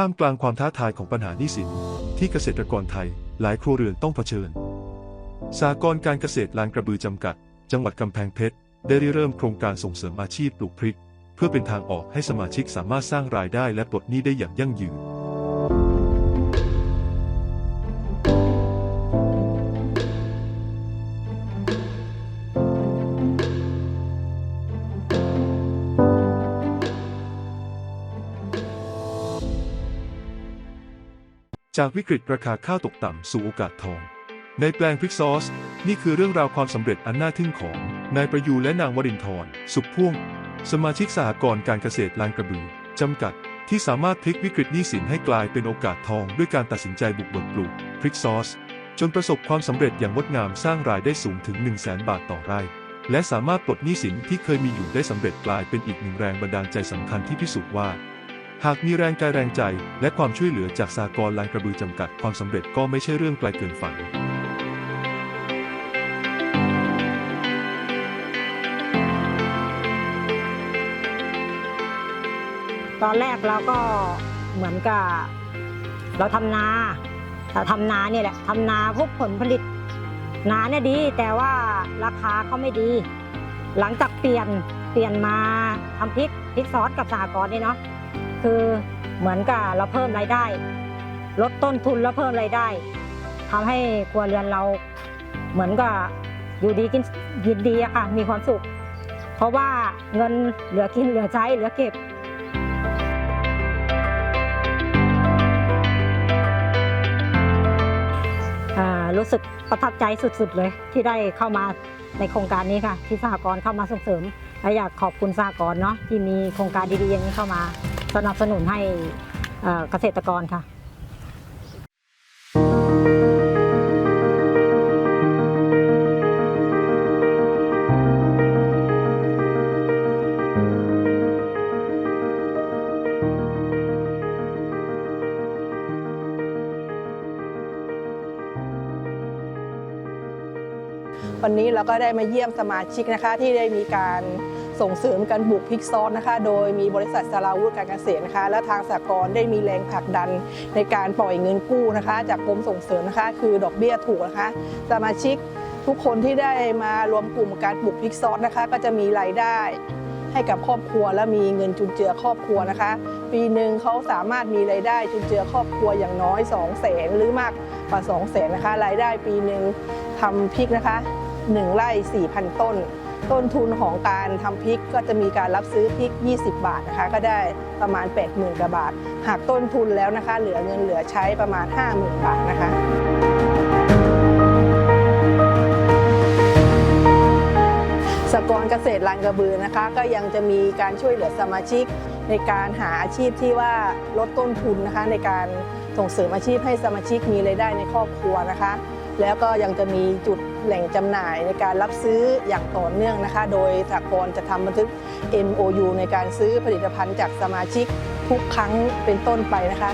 ท่ามกลางความท้าทายของปัญหาหนี้สิน ที่เกษตรกรไทยหลายครัวเรือนต้องเผชิญ สากรการเกษตรลานกระบือจำกัด จังหวัดกำแพงเพชรได้ริเริ่มโครงการส่งเสริมอาชีพปลูกพริก เพื่อเป็นทางออกให้สมาชิกสามารถสร้างรายได้และปลดหนี้ได้อย่างยั่งยืน จากวิกฤตราคาข้าวตกต่ำสู่โอกาสทอง ในแปลงพริกซอส นี่คือเรื่องราวความสำเร็จอันน่าทึ่งของ นายประยูรและนางวรินทร์สุขพ่วง สมาชิกสหกรณ์การเกษตรลานกระบือจำกัด ที่สามารถพลิกวิกฤตหนี้สินให้กลายเป็นโอกาสทอง ด้วยการตัดสินใจบุกเบิกปลูกพริกซอส จนประสบความสำเร็จอย่างงดงามสร้างรายได้สูงถึง 1 0 0 0 0แบาทต่อไร่ และสามารถปลดหนี้สินที่เคยมีอยู่ได้สำเร็จกลายเป็นอีกหนึ่งแรงบันดาลใจสำคัญที่พิสูจน์ว่า หากมีแรงกายแรงใจ และความช่วยเหลือจากสากลลานกระบือจำกัดความสำเร็จก็ไม่ใช่เรื่องไกลเกินฝันตอนแรกเราก็เหมือนกับเราทำนาเราทำนาเนี่ยแหละทำนาพวกผลผลิต นาเนี่ยดี แต่ว่าราคาเขาไม่ดี หลังจากเปลี่ยนเปลี่ยนมาทำพริกพริกซอสกับสหกรณ์นี่เนาะ คือเหมือนกับเราเพิ่มรายได้ ลดต้นทุนแล้วเพิ่มรายได้ทำให้ครัวเรือนเราเหมือนกับอยู่ดีกินยินดีอะค่ะมีความสุข เพราะว่าเงินเหลือกินเหลือใช้เหลือเก็บรู้สึกประทับใจสุดๆ เลยที่ได้เข้ามาในโครงการนี้ค่ะ ที่สหกรณ์เข้ามาส่งเสริมและอยากขอบคุณสหกรณ์เนาะที่มีโครงการดีๆอย่างนี้เข้ามา สนับสนุนให้เอ่อเกษตรกรค่ะวันนี้เราก็ได้มาเยี่ยมสมาชิกนะคะที่ได้มีการ ส่งเสริมการปลูกพริกซอสนะคะ โดยมีบริษัทสาราวุฒิการเกษตรนะคะ และทางสหกรณ์ได้มีแรงผลักดันในการปล่อยเงินกู้นะคะ จากกรมส่งเสริมนะคะ คือดอกเบี้ยถูกนะคะ สมาชิกทุกคนที่ได้มารวมกลุ่มการปลูกพริกซอสนะคะ ก็จะมีรายได้ให้กับครอบครัวและมีเงินจุนเจือครอบครัวนะคะ ปีหนึ่งเขาสามารถมีรายได้จุนเจือครอบครัวอย่างน้อย 2 0 0แสนหรือมากกว่า 2 0 0แสนนะคะ รายได้ปีหนึ่งทำพริกนะคะ 1 ไร่ 4,000 ต้น ต้นทุนของการทำพริกก็จะมีการรับซื้อพริก 20 บาทนะคะ ก็ได้ประมาณ 80,000กว่าบาท หากต้นทุนแล้วนะคะ เหลือเงินเหลือใช้ประมาณ 50,000 บาทนะคะสกรเกษตรลานกระบือนะคะ ก็ยังจะมีการช่วยเหลือสมาชิกในการหาอาชีพที่ว่าลดต้นทุนนะคะ ในการส่งเสริมอาชีพให้สมาชิกมีรายได้ในครอบครัวนะคะ แล้วก็ยังจะมีจุดแหล่งจำหน่ายในการรับซื้ออย่างต่อเนื่องนะคะ โดยสหกรณ์จะทำบันทึก MOU ในการซื้อผลิตภัณฑ์จากสมาชิกทุกครั้งเป็นต้นไปนะคะ